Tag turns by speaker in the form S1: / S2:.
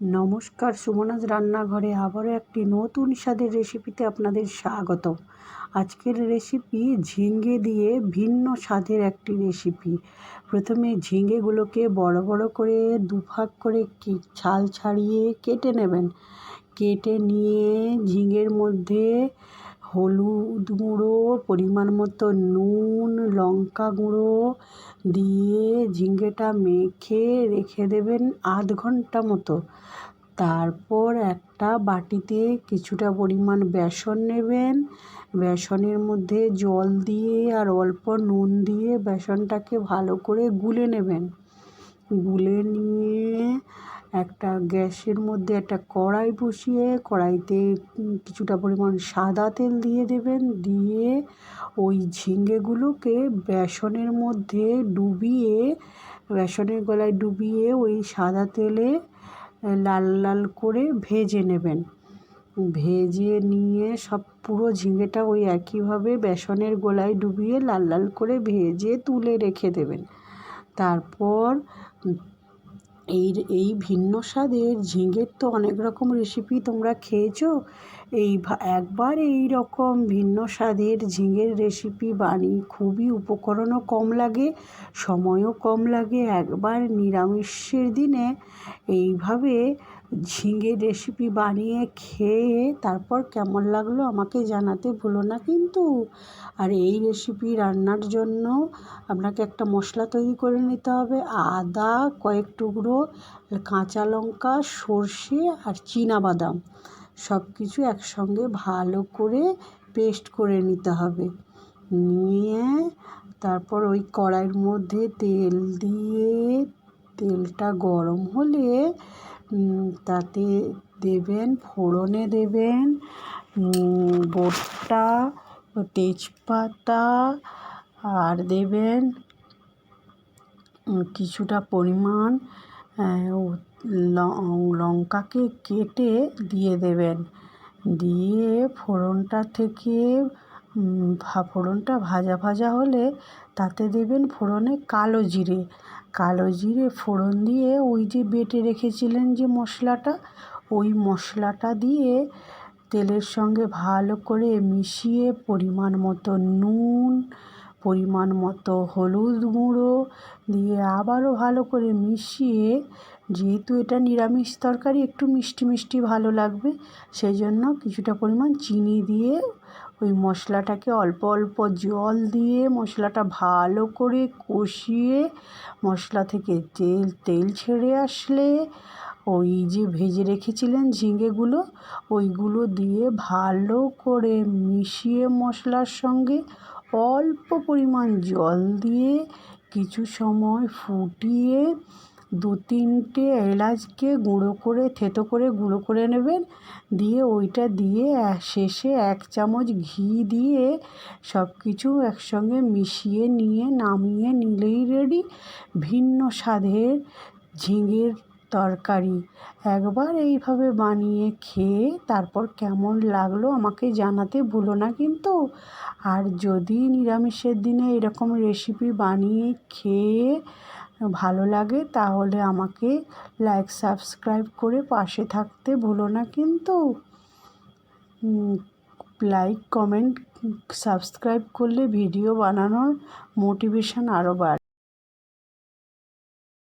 S1: নমস্কার, সুমনাজ রান্নাঘরে আবারও একটি নতুন স্বাদের রেসিপিতে আপনাদের স্বাগত আজকের রেসিপি ঝিঙ্গে দিয়ে ভিন্ন স্বাদের একটি রেসিপি প্রথমে ঝিঙ্গেগুলোকে বড় বড় করে দুভাগ করে কি ছাল ছাড়িয়ে কেটে নেবেন। কেটে নিয়ে ঝিঙের মধ্যে হলুদ গুঁড়ো, পরিমাণ মতো নুন, লঙ্কা গুঁড়ো দিয়ে ঝিঙেটা মেখে রেখে দেবেন আধ ঘণ্টা মতো। তারপর একটা বাটিতে কিছুটা পরিমাণ বেসন নেবেন। বেসনের মধ্যে জল দিয়ে আর অল্প নুন দিয়ে বেসনটাকে ভালো করে গুলে নেবেন। গুলে নিয়ে একটা গ্যাসের মধ্যে একটা কড়াই বসিয়ে কড়াইতে কিছুটা পরিমাণ সাদা তেল দিয়ে দেবেন। দিয়ে ওই ঝিঙ্গেগুলোকে বেসনের মধ্যে ডুবিয়ে, বেসনের গলায় ডুবিয়ে ওই সাদা তেলে লাল লাল করে ভেজে নেবেন। ভেজে নিয়ে সব পুরো ঝিঙেটা ওই একইভাবে বেসনের গোলায় ডুবিয়ে লাল লাল করে ভেজে তুলে রেখে দেবেন। তারপর এই এই ভিন্ন স্বাদের ঝিঙের তো অনেক রকম রেসিপি তোমরা খেয়েছো। এই একবার এই রকম ভিন্ন স্বাদের ঝিঙের রেসিপি বানিয়ে খুবই উপকরণও কম লাগে, সময়ও কম লাগে। একবার নিরামিষের দিনে এইভাবে ঝিঙের রেসিপি বানিয়ে খেয়ে তারপর কেমন লাগল আমাকে জানাতে ভুলো না কিন্তু। আর এই রেসিপি রান্নার জন্য আপনাকে একটা মশলা তৈরি করে নিতে হবে, আদা, কয়েক টুকরো, কাঁচা লঙ্কা, সর্ষে আর বাদাম সব কিছু একসঙ্গে ভালো করে পেস্ট করে নিতে হবে। নিয়ে তারপর ওই কড়াইয়ের মধ্যে তেল দিয়ে, তেলটা গরম হলে তাতে দেবেন, ফোড়নে দেবেন গোটা তেজপাতা, আর দেবেন কিছুটা পরিমাণ লঙ্কাকে কেটে দিয়ে দেবেন। দিয়ে ফোড়নটা থেকে ফোড়নটা ভাজা ভাজা হলে তাতে দেবেন ফোড়নে কালো জিরে। কালো জিরে ফোড়ন দিয়ে ওই যে বেটে রেখেছিলেন যে মশলাটা, ওই মশলাটা দিয়ে তেলের সঙ্গে ভালো করে মিশিয়ে পরিমাণ মতো নুন পরিমাণ মতো হলুদ গুঁড়ো দিয়ে আবারও ভালো করে মিশিয়ে, যেহেতু এটা নিরামিষ তরকারি, একটু মিষ্টি মিষ্টি ভালো লাগবে। সেই জন্য কিছুটা পরিমাণ চিনি দিয়ে ওই মশলাটাকে অল্প অল্প জল দিয়ে মশলাটা ভালো করে কষিয়ে, মশলা থেকে তেল তেল ছেড়ে আসলে ওই যে ভেজে রেখেছিলেন ঝিঙেগুলো ওইগুলো দিয়ে ভালো করে মিশিয়ে মশলার সঙ্গে অল্প পরিমাণ জল দিয়ে কিছু সময় ফুটিয়ে দু তিনটে এলাচকে গুঁড়ো করে, থেতো করে গুঁড়ো করে নেবেন। দিয়ে ওইটা দিয়ে শেষে এক চামচ ঘি দিয়ে সব কিছু একসঙ্গে মিশিয়ে নিয়ে, নামিয়ে নিলেই রেডি ভিন্ন স্বাদের ঝিঙের তরকারি। একবার এইভাবে বানিয়ে খেয়ে তারপর কেমন লাগল আমাকে জানাতে ভুলো না কিন্তু। আর যদি নিরামিষের দিনে এরকম রেসিপি বানিয়ে খেয়ে ভালো লাগে তাহলে আমাকে লাইক সাবস্ক্রাইব করে পাশে থাকতে ভুলো না কিন্তু। লাইক কমেন্ট সাবস্ক্রাইব করলে ভিডিও বানানোর মোটিভেশন আরও বাড়ে।